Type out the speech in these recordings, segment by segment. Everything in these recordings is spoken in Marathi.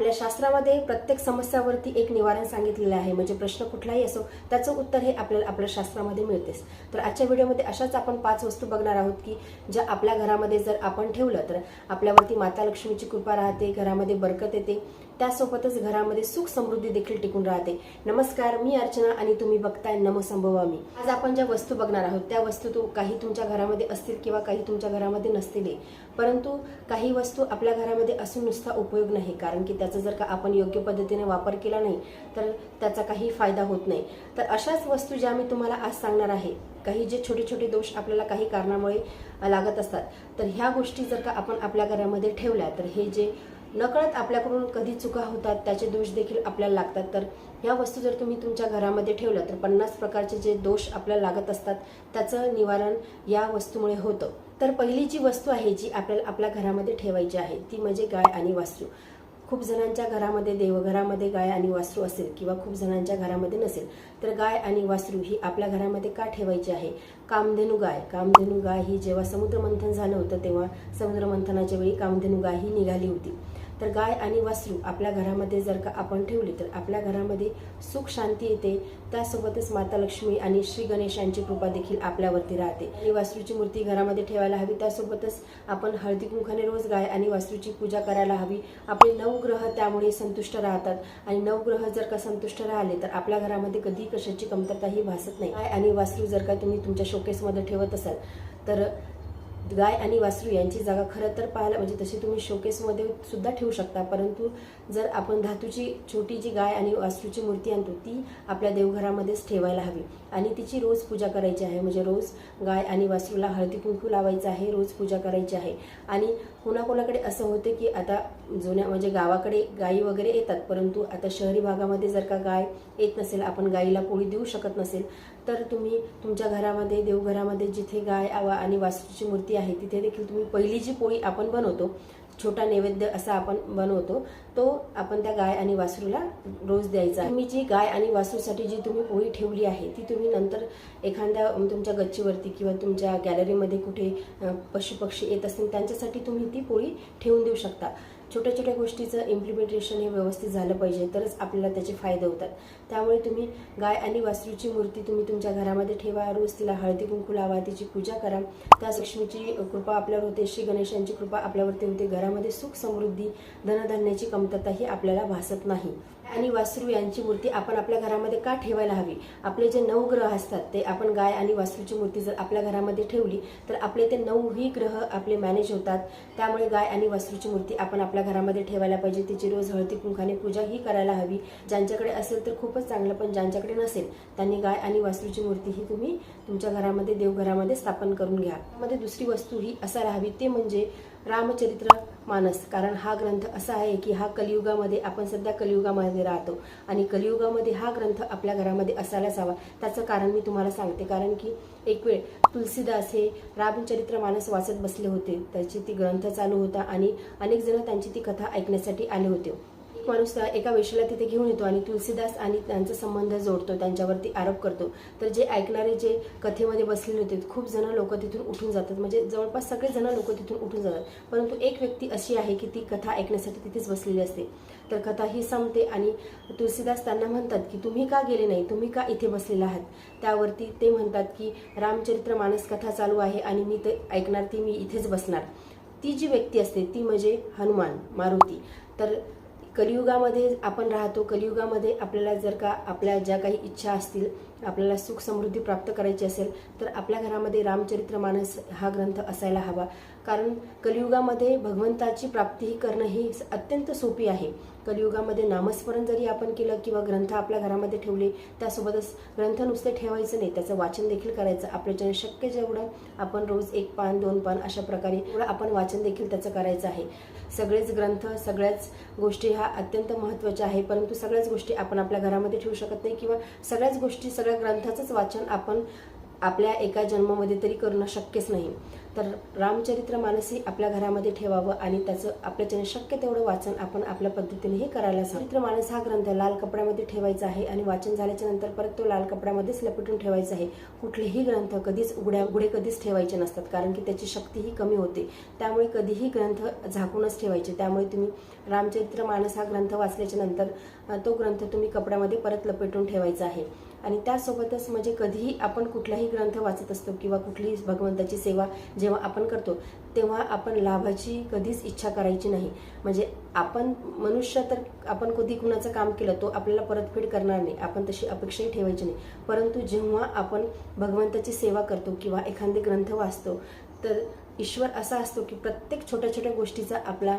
आपल्या शास्त्रामध्ये प्रत्येक समस्यावरती एक निवारण सांगितलेलं आहे. म्हणजे प्रश्न कुठलाही असो त्याचं उत्तर हे आपल्याला आपल्या शास्त्रामध्ये मिळतेच. तर आजच्या व्हिडिओमध्ये अशाच आपण पाच वस्तू बघणार आहोत की ज्या आपल्या घरामध्ये जर आपण ठेवलं तर आपल्यावरती माता लक्ष्मीची कृपा राहते घरामध्ये बरकत येते त्यासोबतच घरामध्ये सुख समृद्धी देखील टिकून राहते. नमस्कार मी अर्चना आणि तुम्ही बघताय नमसंभवामी. आज आपण ज्या वस्तू बघणार आहोत त्या वस्तू तू काही तुमच्या घरामध्ये असतील किंवा काही तुमच्या घरामध्ये नसतील. परंतु काही वस्तू आपल्या घरामध्ये असून नुसता उपयोग नाही. कारण की त्याचा जर का आपण योग्य पद्धतीने वापर केला नाही तर त्याचा काही फायदा होत नाही. तर अशाच वस्तू ज्या मी तुम्हाला आज सांगणार आहे काही जे छोटे छोटे दोष आपल्याला काही कारणामुळे लागत असतात तर ह्या गोष्टी जर का आपण आपल्या घरामध्ये ठेवल्या तर हे जे नकळत आपल्याकडून कधी चुका होतात त्याचे दोष देखील आपल्याला लागतात. तर ह्या वस्तू जर तुम्ही तुमच्या घरामध्ये ठेवल्या तर पन्नास प्रकारचे जे दोष आपल्याला लागत असतात त्याचं निवारण या वस्तूमुळे होतं. तर पहिली जी वस्तू आहे जी आपल्याला आपल्या घरामध्ये ठेवायची आहे ती म्हणजे गाय आणि वासरू. खूप जणांच्या घरामध्ये देवघरामध्ये गाय आणि वासरू असेल किंवा खूप जणांच्या घरामध्ये नसेल तर गाय आणि वासरू ही आपल्या घरामध्ये का ठेवायची आहे? कामधेनू गाय. कामधेनू गाय ही जेव्हा समुद्रमंथन झालं होतं तेव्हा समुद्रमंथनाच्या वेळी कामधेनू गाय ही निघाली होती. तर गाय आणि वासरू आपल्या घरामध्ये जर का आपण ठेवली तर आपल्या घरामध्ये सुख शांती येते. त्यासोबतच माता लक्ष्मी आणि श्री गणेश यांची कृपा देखील आपल्यावरती राहते. आणि वासरूची मूर्ती घरामध्ये ठेवायला हवी. त्यासोबतच आपण हळदी कुंखाने रोज गाय आणि वासरूची पूजा करायला हवी. आपले नऊ ग्रह त्यामुळे संतुष्ट राहतात. आणि नऊ ग्रह जर का संतुष्ट राहिले तर आपल्या घरामध्ये कधी कशाची कमतरताही भासत नाही. गाय आणि वासरू जर का तुम्ही तुमच्या शोकेसमध्ये ठेवत असाल तर गाय आणि वासरू यांची जागा खरं तर पाहायला म्हणजे तशी तुम्ही शोकेसमध्ये सुद्धा ठेवू शकता. परंतु जर आपण धातूची छोटी जी गाय आणि वासरूची मूर्ती आणतो ती आपल्या देवघरामध्येच ठेवायला हवी. आणि तिची रोज पूजा करायची आहे. म्हणजे रोज गाय आणि वासरूला हळदी कुंकू लावायचं आहे रोज पूजा करायची आहे. आणि कोणाकोणाकडे असं होते की आता जुन्या म्हणजे गावाकडे गायी वगैरे येतात परंतु आता शहरी भागामध्ये जर का गाय येत नसेल आपण गायीला पोळी देऊ शकत नसेल तर तुम्ही तुमच्या घरामध्ये देवघरामध्ये जिथे गाय आवा आणि वासूची मूर्ती आहे तिथे देखील तुम्ही पहिली जी पोळी आपण बनवतो छोटा नैवेद्य असा आपण बनवतो तो आपण त्या गाय आणि वासरूला रोज द्यायचा. तुम्ही जी गाय आणि वासरूसाठी जी तुम्ही पोळी ठेवली आहे ती तुम्ही नंतर एखाद्या तुमच्या गच्चीवरती किंवा तुमच्या गॅलरीमध्ये कुठे पशुपक्षी येत असतील त्यांच्यासाठी तुम्ही ती पोळी ठेवून देऊ शकता. छोट्या छोट्या गोष्टीचं इम्प्लिमेंटेशन हे व्यवस्थित झालं पाहिजे तरच आपल्याला त्याचे फायदे होतात. त्यामुळे तुम्ही गाय आणि वासरूची मूर्ती तुम्ही तुमच्या घरामध्ये ठेवा रोज तिला हळदी कुंकू लावा तिची पूजा करा. त्या लक्ष्मीची कृपा आपल्यावर होते श्री गणेशांची कृपा आपल्यावरती होते. घरामध्ये सुख समृद्धी धनधान्याची कमतरता ही आपल्याला भासत नाही. आणि वासरू यांची मूर्ती आपण आपल्या घरामध्ये का ठेवायला हवी? आपले जे नऊ ग्रह असतात ते आपण गाय आणि वासरूची मूर्ती जर आपल्या घरामध्ये ठेवली तर आपले ते नऊही ग्रह आपले मॅनेज होतात. त्यामुळे गाय आणि वासरूची मूर्ती आपण आपल्या घरामध्ये ठेवायला पाहिजे. तिची रोज हळदी कुंकाने पूजा ही करायला हवी. ज्यांच्याकडे असेल तर खूपच चांगलं पण ज्यांच्याकडे नसेल त्यांनी गाय आणि वासरूची मूर्ती ही तुम्ही तुमच्या घरामध्ये देवघरामध्ये स्थापन करून घ्या. मध्ये दुसरी वस्तू ही असायला हवी ते म्हणजे रामचरित्र. मानस. कारण हा ग्रंथ असा आहे की हा कलियुगामध्ये आपण सध्या कलियुगामध्ये राहतो. आणि कलियुगामध्ये हा ग्रंथ आपल्या घरामध्ये असायलाच हवा. त्याचं कारण मी तुम्हाला सांगते. कारण की एक वेळ तुलसीदास हे रामचरित्र मानस वाचत बसले होते. त्याची ती ग्रंथ चालू होता आणि अनेक जण त्यांची ती कथा ऐकण्यासाठी आले होते. माणूस एका वेशीला तिथे घेऊन येतो आणि तुलसीदास आणि त्यांचा संबंध जोडतो त्यांच्यावरती आरोप करतो. तर जे ऐकणारे जे कथेमध्ये बसलेले होते खूप जण लोक तिथून उठून जातात. म्हणजे जवळपास सगळे जण लोक तिथून उठून जातात. परंतु एक व्यक्ती अशी आहे की ती कथा ऐकण्यासाठी तिथेच बसलेली असते. तर कथा ही संपते आणि तुलसीदास त्यांना म्हणतात की तुम्ही का गेले नाही? तुम्ही का इथे बसलेला आहात? त्यावरती ते म्हणतात की रामचरित्र मानस कथा चालू आहे आणि मी ते ऐकणार ती मी इथेच बसणार. ती जी व्यक्ती असते ती म्हणजे हनुमान मारुती. तर कलियुगामध्ये आपण राहतो कलियुगामध्ये आपल्याला जर का आपल्या ज्या काही इच्छा असतील आपल्याला सुख समृद्धी प्राप्त करायची असेल तर आपल्या घरामध्ये रामचरित्र मानस हा ग्रंथ असायला हवा. कारण कलियुगामध्ये भगवंताची प्राप्ती करणं ही अत्यंत सोपी आहे. कलियुगामध्ये नामस्मरण जरी आपण केलं किंवा ग्रंथ आपल्या घरामध्ये ठेवले त्यासोबतच ग्रंथ नुसते ठेवायचं नाही त्याचं वाचन देखील करायचं. आपल्याच्याने शक्य जेवढं आपण रोज एक पान दोन पान अशा प्रकारे आपण वाचन देखील त्याचं करायचं आहे. सगळेच ग्रंथ सगळ्याच गोष्टी ह्या अत्यंत महत्त्वाच्या आहे परंतु सगळ्याच गोष्टी आपण आपल्या घरामध्ये ठेवू शकत नाही किंवा सगळ्याच गोष्टी सगळ्या ग्रंथाचंच वाचन आपण आपल्या एका जन्मामध्ये तरी करणं शक्यच नाही. तर रामचरित्र मानसही आपल्या घरामध्ये ठेवावं आणि त्याचं आपल्याच्याने शक्य तेवढं वाचन आपण आपल्या पद्धतीने हे करायला चरित्र मानस हा ग्रंथ लाल कपड्यामध्ये ठेवायचा आहे आणि वाचन झाल्याच्यानंतर परत तो लाल कपड्यामध्येच लपेटून ठेवायचा आहे. कुठलेही ग्रंथ कधीच उघड्या उघडे कधीच ठेवायचे नसतात कारण की त्याची शक्ती ही कमी होते. त्यामुळे कधीही ग्रंथ झाकूनच ठेवायचे. त्यामुळे तुम्ही रामचरित्र मानस हा ग्रंथ वाचल्याच्या नंतर तो ग्रंथ तुम्ही कपड्यामध्ये परत लपेटून ठेवायचा आहे. आणि त्यासोबतच म्हणजे कधीही आपण कुठलाही ग्रंथ वाचत असतो किंवा कुठलीही भगवंताची सेवा जेव्हा आपण करतो तेव्हा आपण लाभाची कधीच इच्छा करायची नाही. म्हणजे आपण मनुष्य तर आपण कधी कुणाचं काम केलं तो आपल्याला परतफेड करणार नाही. आपण तशी अपेक्षाही ठेवायची नाही. परंतु जेव्हा आपण भगवंताची सेवा करतो किंवा एखादे ग्रंथ वाचतो तर ईश्वर असा असतो की प्रत्येक छोट्या छोट्या गोष्टीचा आपला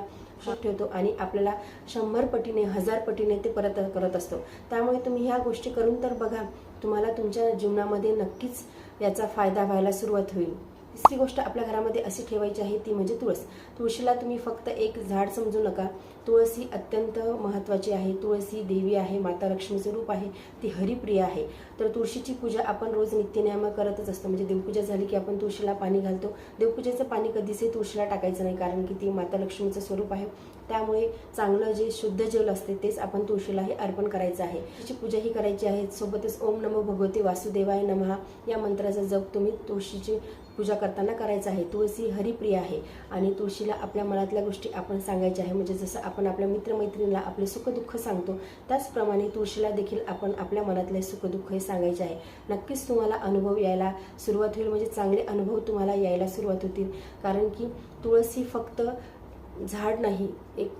ठेवतो आणि आपल्याला शंभर पटीने हजार पटीने ते परत करत असतो. त्यामुळे तुम्ही ह्या गोष्टी करून तर बघा तुम्हाला तुमच्या जीवनामध्ये नक्कीच याचा फायदा व्हायला सुरुवात होईल. तिसरी गोष्ट आपल्या घरामध्ये अशी ठेवायची आहे ती म्हणजे तुळस. तुळशीला तुम्ही फक्त एक झाड समजू नका. तुळस ही अत्यंत महत्त्वाची आहे. तुळस ही देवी आहे माता लक्ष्मीचं रूप आहे ती हरिप्रिय आहे. तर तुळशीची पूजा आपण रोज नित्यनियम करतच असतो. म्हणजे देवपूजा झाली की आपण तुळशीला पाणी घालतो. देवपूजेचं पाणी कधीच तुळशीला टाकायचं नाही कारण की ती माता लक्ष्मीचं स्वरूप आहे. त्यामुळे चांगलं जे शुद्ध जल असते तेच आपण तुळशीलाही अर्पण करायचं आहे. तिची पूजा ही करायची आहे. सोबतच ओम नमो भगवते वासुदेवाय नमहा. या मंत्राचा जप तुम्ही तुळशीची पूजा करताना करायचं आहे. तुळशी हरिप्रिय आहे आणि तुळशीला आपल्या मनातल्या गोष्टी आपण सांगायच्या आहे. म्हणजे जसं आपण आपल्या मित्रमैत्रिणीला आपले सुखदुःख सांगतो त्याचप्रमाणे तुळशीला देखील आपण आपल्या मनातले सुखदुःख हे सांगायचे आहे. नक्कीच तुम्हाला अनुभव यायला सुरुवात होईल. म्हणजे चांगले अनुभव तुम्हाला यायला सुरुवात होतील. कारण की तुळसी फक्त झाड नाही एक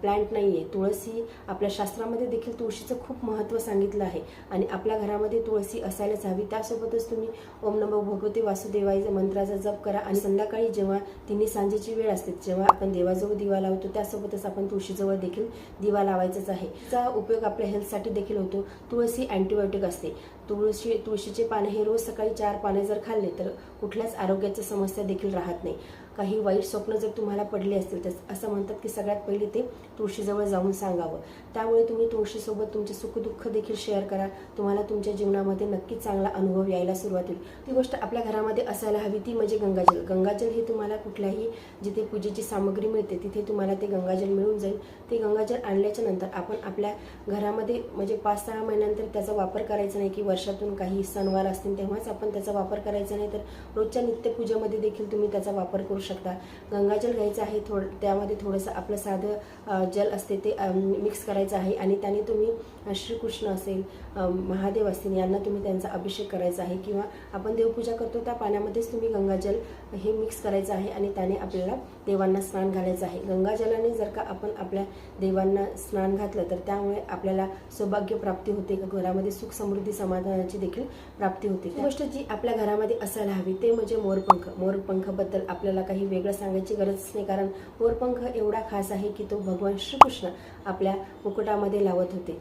प्लांट नाही आहे तुळसी आपल्या शास्त्रामध्ये देखील तुळशीचं खूप महत्त्व सांगितलं आहे. आणि आपल्या घरामध्ये तुळसी असायलाच हवी. त्यासोबतच तुम्ही ओम नमो भगवते वासुदेवाईचा मंत्राचा जप करा. आणि संध्याकाळी जेव्हा तिन्ही सांजेची वेळ असते जेव्हा आपण देवाजवळ दिवा लावतो त्यासोबतच आपण तुळशीजवळ देखील दिवा लावायचाच आहे. त्याचा उपयोग आपल्या हेल्थसाठी देखील होतो. तुळसी अँटीबायोटिक असते. तुळशी तुळशीचे पाने हे रोज सकाळी चार पाने जर खाल्ले तर कुठल्याच आरोग्याच्या समस्या देखील राहत नाही. काही वाईट स्वप्न जर तुम्हाला पडले असतील तर असं म्हणतात की सगळ्यात पहिले ते तुळशीजवळ जाऊन सांगावं. त्यामुळे तुम्ही तुळशीसोबत तुमचे सुखदुःख देखील शेअर करा. तुम्हाला तुमच्या जीवनामध्ये नक्कीच चांगला अनुभव यायला सुरुवात होईल. ती गोष्ट आपल्या घरामध्ये असायला हवी ती म्हणजे गंगाजल. गंगाजल हे तुम्हाला कुठल्याही जिथे पूजेची सामग्री मिळते तिथे तुम्हाला ते गंगाजल मिळून जाईल. ते गंगाजल आणल्याच्या नंतर आपण आपल्या घरामध्ये म्हणजे पाच सहा महिन्यानंतर त्याचा वापर करायचा नाही की वर्षातून काही सणवार असतील तेव्हाच आपण त्याचा वापर करायचा नाही तर रोजच्या नित्यपूजेमध्ये देखील तुम्ही त्याचा वापर करू शकता. गंगाजल घ्यायचं आहे थोडं त्यामध्ये थोडंसं आपलं साधं जल असते ते मिक्स करायचं आहे आणि त्याने तुम्ही श्रीकृष्ण असेल महादेव असतील यांना तुम्ही त्यांचा अभिषेक करायचा आहे किंवा आपण देवपूजा करतो त्या पाण्यामध्येच तुम्ही गंगाजल हे मिक्स करायचं आहे आणि त्याने आपल्याला देवांना स्नान घालायचं आहे. गंगाजलाने जर का आपण आपल्या देवांना स्नान घातलं तर त्यामुळे आपल्याला सौभाग्य प्राप्ती होते. घरामध्ये सुख समृद्धी समाधानाची देखील प्राप्ती होते. गोष्ट जी आपल्या घरामध्ये असायला हवी ते म्हणजे मोरपंख. मोरपंखाबद्दल आपल्याला काही वेगळं सांगायची गरजच नाही कारण मोरपंख एवढा खास आहे की तो भगवान श्रीकृष्ण आपल्या मुकुटामध्ये लावत होते.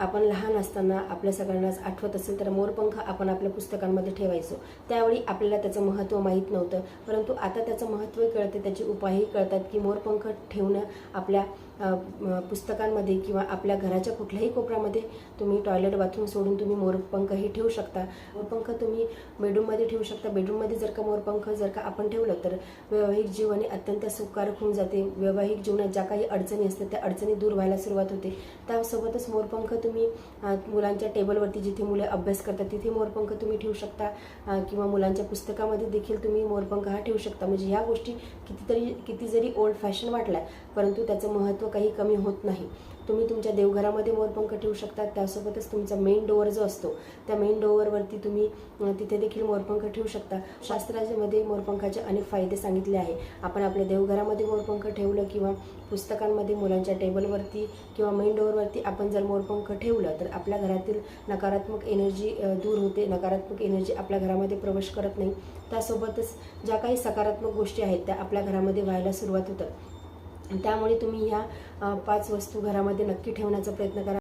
आपण लहान असताना आपल्या सगळ्यांनाच आठवत असेल तर मोरपंख आपण आपल्या पुस्तकांमध्ये ठेवायचो. त्यावेळी आपल्याला त्याचं महत्त्व माहीत नव्हतं. परंतु आता त्याचं महत्त्व कळते त्याचे उपायही कळतात की मोरपंख ठेवणं आपल्या पुस्तकांमध्ये किंवा आपल्या घराच्या कुठल्याही कोपऱ्यामध्ये तुम्ही टॉयलेट बाथरूम सोडून तुम्ही मोरपंखही ठेवू शकता. मोरपंख तुम्ही बेडरूममध्ये ठेवू शकता. बेडरूममध्ये जर का मोरपंख जर का आपण ठेवलं तर वैवाहिक जीवन हे अत्यंत सुखकारक होऊन जाते. वैवाहिक जीवनात ज्या काही अडचणी असतात त्या अडचणी दूर व्हायला सुरुवात होते. त्यासोबतच मोरपंख तुम्ही मुलांच्या टेबलवरती जिथे मुले अभ्यास करतात तिथे मोरपंख तुम्ही ठेवू शकता. किंवा मुलांच्या पुस्तकामध्ये देखील तुम्ही मोरपंख हा ठेवू शकता. म्हणजे ह्या गोष्टी कितीतरी किती जरी ओल्ड फॅशन वाटल्या परंतु त्याचं महत्त्व काही कमी होत नाही. तुम्ही तुमच्या देवघरामध्ये मोरपंख ठेवू शकता त्यासोबतच तुमचा मेन डोअर जो असतो त्या मेन डोअरवरती तुम्ही तिथे देखील मोरपंख ठेवू शकता. शास्त्रामध्ये मोरपंखाचे अनेक फायदे सांगितले आहे. आपण आपल्या देवघरामध्ये मोरपंख ठेवलं किंवा पुस्तकांमध्ये मुलांच्या टेबलवरती किंवा मेन डोअरवरती आपण जर मोरपंख ठेवलं तर आपल्या घरातील नकारात्मक एनर्जी दूर होते. नकारात्मक एनर्जी आपल्या घरामध्ये प्रवेश करत नाही. त्यासोबतच ज्या काही सकारात्मक गोष्टी आहेत त्या आपल्या घरामध्ये व्हायला सुरुवात होतात. त्यामुळे तुम्ही ह्या पाच वस्तू घरामध्ये नक्की ठेवण्याचा प्रयत्न करा.